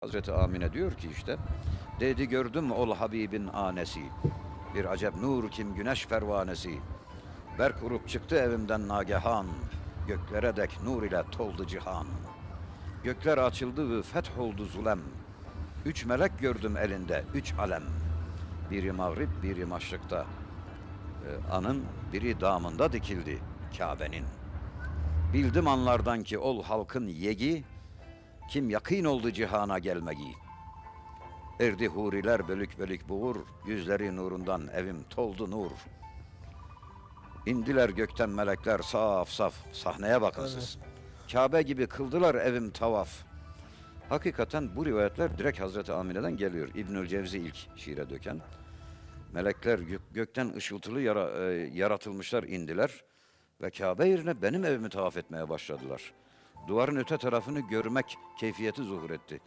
Hazreti Amine diyor ki işte dedi gördüm ol Habibin anesi. Bir acep nur kim güneş pervanesi. Berk vurup çıktı evimden nagehan. Göklere dek nur ile toldu cihan. Gökler açıldı ve feth oldu zulem. Üç melek gördüm elinde üç alem. Biri mağrib biri maşrıkta. Ee, anın biri damında dikildi Kabe'nin. Bildim anlardan ki ol halkın yegi kim yakın oldu cihana gelmeyi. Erdi huriler bölük bölük buğur, yüzleri nurundan evim toldu nur. İndiler gökten melekler saf saf, sahneye bakın siz. Kabe gibi kıldılar evim tavaf. Hakikaten bu rivayetler direkt Hazreti Amine'den geliyor. İbnül Cevzi ilk şiire döken. Melekler gök- gökten ışıltılı yara- e, yaratılmışlar indiler ve Kabe yerine benim evimi tavaf etmeye başladılar. Duvarın öte tarafını görmek keyfiyeti zuhur etti.